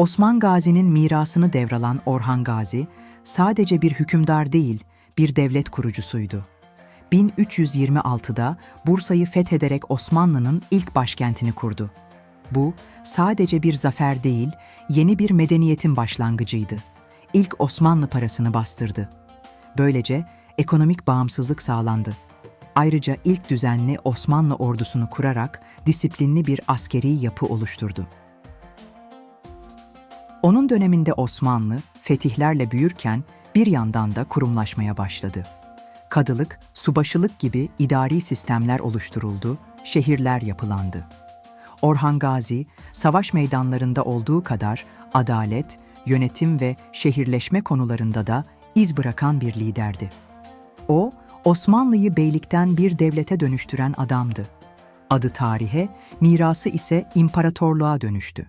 Osman Gazi'nin mirasını devralan Orhan Gazi, sadece bir hükümdar değil, bir devlet kurucusuydu. 1326'da Bursa'yı fethederek Osmanlı'nın ilk başkentini kurdu. Bu, sadece bir zafer değil, yeni bir medeniyetin başlangıcıydı. İlk Osmanlı parasını bastırdı. Böylece ekonomik bağımsızlık sağlandı. Ayrıca ilk düzenli Osmanlı ordusunu kurarak disiplinli bir askeri yapı oluşturdu. Onun döneminde Osmanlı, fetihlerle büyürken bir yandan da kurumlaşmaya başladı. Kadılık, subaşılık gibi idari sistemler oluşturuldu, şehirler yapılandı. Orhan Gazi, savaş meydanlarında olduğu kadar adalet, yönetim ve şehirleşme konularında da iz bırakan bir liderdi. O, Osmanlı'yı beylikten bir devlete dönüştüren adamdı. Adı tarihe, mirası ise imparatorluğa dönüştü.